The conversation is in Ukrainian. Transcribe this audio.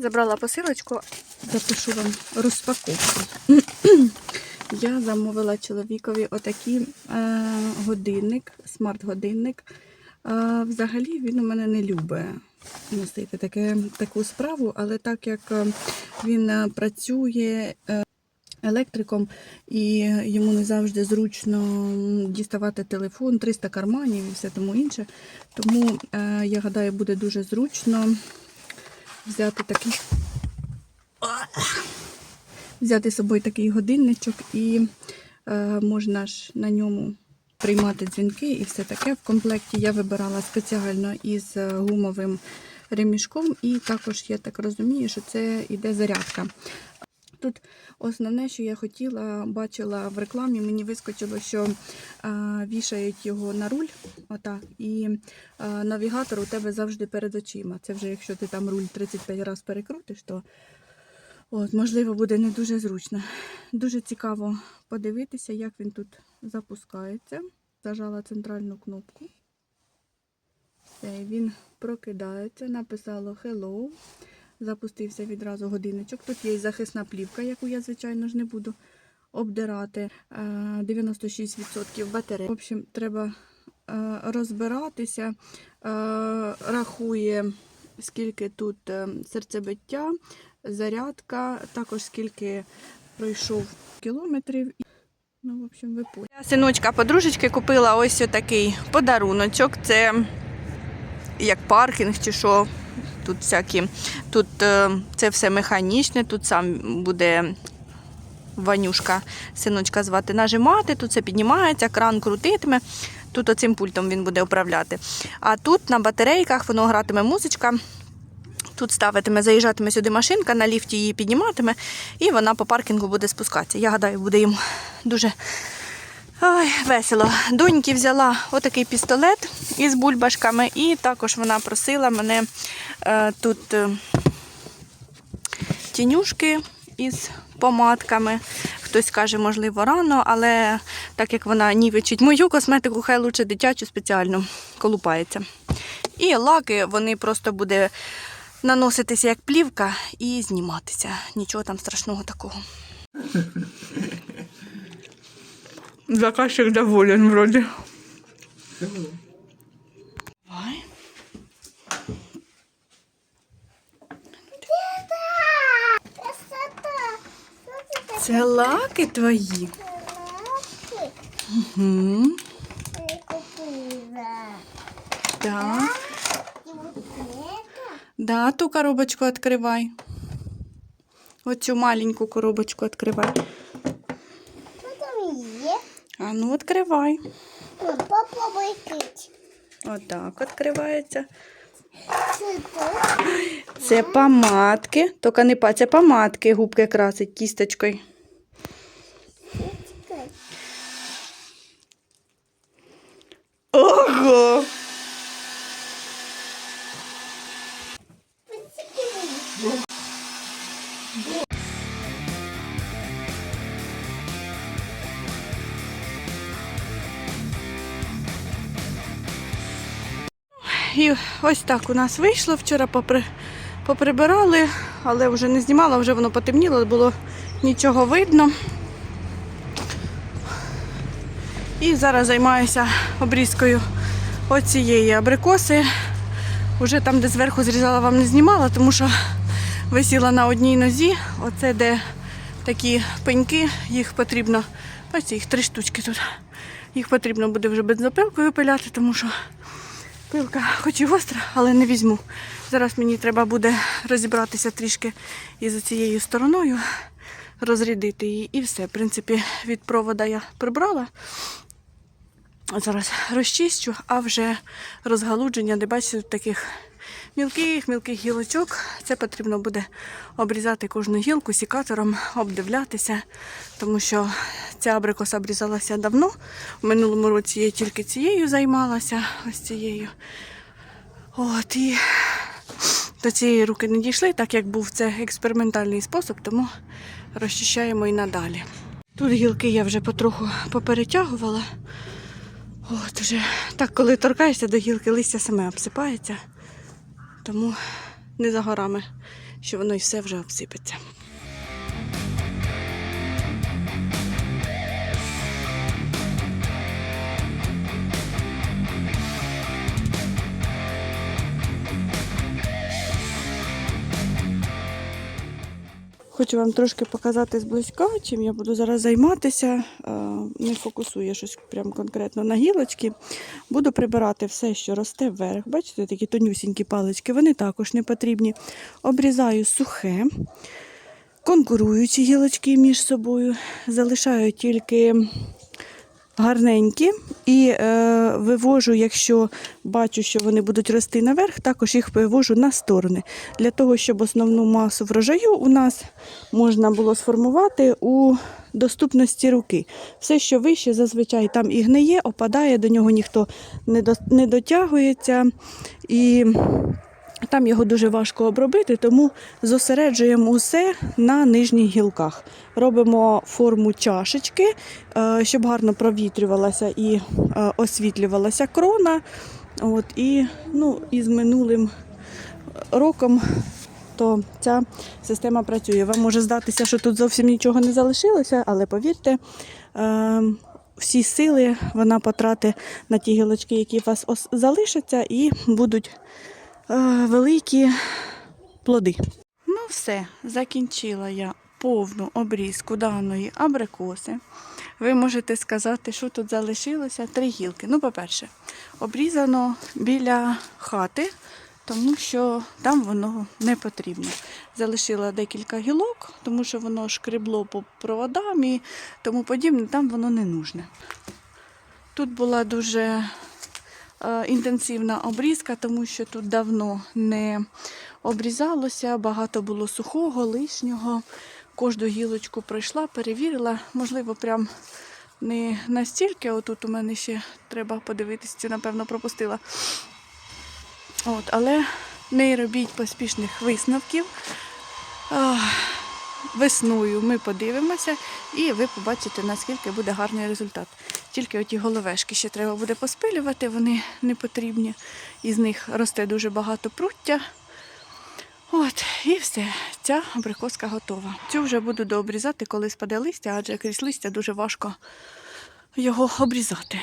Забрала посилочку, запишу вам розпаковку. Я замовила чоловікові отакий е, годинник, смарт-годинник. Е, взагалі він у мене не любить носити таке, таку справу, але так як е, він е, працює е, електриком і йому не завжди зручно діставати телефон, 300 карманів і все тому інше. Тому е, я гадаю, буде дуже зручно взяти такий. Взяти з собою такий годинничок і е, можна ж на ньому приймати дзвінки і все таке. В комплекті я вибирала спеціально із е, гумовим ремішком, і також я так розумію, що це іде зарядка. Тут основне, що я хотіла, бачила в рекламі, мені вискочило, що а, вішають його на руль, отак, і а, навігатор у тебе завжди перед очима. Це вже якщо ти там руль 35 разів перекрутиш, то от, можливо буде не дуже зручно. Дуже цікаво подивитися, як він тут запускається. Зажала центральну кнопку. Все, він прокидається, написало Hello. Запустився відразу годинничок. Тут є захисна плівка, яку я, звичайно ж, не буду обдирати. Е, 96% батареї. В общем, треба е, розбиратися. Е, Рахує, скільки тут е, серцебиття, зарядка, також скільки пройшов кілометрів. Ну, в общем. Я синочка подружечки купила ось такий подаруночок. Це як паркінг чи що. Тут всякі, тут е, це все механічне, тут сам буде Ванюшка, синочка звати, нажимати, тут це піднімається, кран крутитиме. Тут оцим пультом він буде управляти. А тут на батарейках воно гратиме музичка. Тут ставитиме, заїжджатиме сюди машинка, на ліфті її підніматиме, і вона по паркінгу буде спускатися. Я гадаю, буде їм дуже Ой, весело. Доньки взяла отакий пістолет із бульбашками, і також вона просила мене е, тут е, тінюшки із помадками. Хтось каже, можливо, рано, але так як вона нівечить мою косметику, хай лучше дитячу спеціально колупається. І лаки вони просто буде наноситися як плівка і зніматися. Нічого там страшного такого. Заказчик доволен вроде. Давай. Це лаки твої. Угу. Так. Да, ту коробочку відкривай. Оцю маленьку коробочку відкривай. А ну відкривай. Попробуй кить. Отак відкривається. Це помадки. Тільки не па, це помадки, губки красить кісточкою. Ого! І ось так у нас вийшло. Вчора попри... поприбирали, але вже не знімала, вже воно потемніло, було нічого видно. І зараз займаюся обрізкою оцієї абрикоси. Уже там, де зверху зрізала, вам не знімала, тому що висіла на одній нозі. Оце де такі пеньки, їх потрібно, бачите, їх три штучки тут. Їх потрібно буде вже бензопилкою пиляти, тому що пилка хоч і гостра, але не візьму. Зараз мені треба буде розібратися трішки із цією стороною, розрядити її і все. В принципі, від провода я прибрала. Зараз розчищу, а вже розгалудження, де бачите, таких мілких-мілких гілочок. Це потрібно буде обрізати кожну гілку сікатором, обдивлятися, тому що ця абрикоса обрізалася давно. В минулому році я тільки цією займалася, ось цією. От, і до цієї руки не дійшли, так як був це експериментальний спосіб, тому розчищаємо і надалі. Тут гілки я вже потроху поперетягувала. От уже так, коли торкаєшся до гілки, листя саме обсипається. Тому не за горами що воно і все вже обсипеться. Хочу вам трошки показати зблизька, чим я буду зараз займатися. Е, Не фокусую щось прям конкретно на гілочки. Буду прибирати все, що росте вверх. Бачите, такі тонюсінькі палички, вони також не потрібні. Обрізаю сухе, конкуруючі гілочки між собою. Залишаю тільки гарненькі і е, вивожу, якщо бачу, що вони будуть рости наверх, також їх вивожу на сторони. Для того, щоб основну масу врожаю у нас можна було сформувати у доступності руки. Все, що вище, зазвичай там і гниє, опадає, до нього ніхто не, до, не дотягується. І там його дуже важко обробити, тому зосереджуємо усе на нижніх гілках. Робимо форму чашечки, е, щоб гарно провітрювалася і е, освітлювалася крона. От, і, ну, і з минулим роком то ця система працює. Вам може здатися, що тут зовсім нічого не залишилося, але повірте, е, всі сили вона потратить на ті гілочки, які у вас залишаться, і будуть великі плоди. Ну, все, закінчила я повну обрізку даної абрикоси. Ви можете сказати, що тут залишилося три гілки. Ну, по-перше, обрізано біля хати, тому що там воно не потрібно. Залишила декілька гілок, тому що воно шкребло по проводам і тому подібне, там воно не нужне. Тут була дуже е, інтенсивна обрізка, тому що тут давно не обрізалося, багато було сухого, лишнього. Кожну гілочку пройшла, перевірила. Можливо, прям не настільки. Отут у мене ще треба подивитися, цю, напевно, пропустила. От, але не робіть поспішних висновків. Весною ми подивимося і ви побачите, наскільки буде гарний результат. Тільки оті головешки ще треба буде поспилювати, вони не потрібні. Із них росте дуже багато пруття. От, і все, ця абрикоска готова. Цю вже буду дообрізати, коли спаде листя, адже крізь листя дуже важко його обрізати.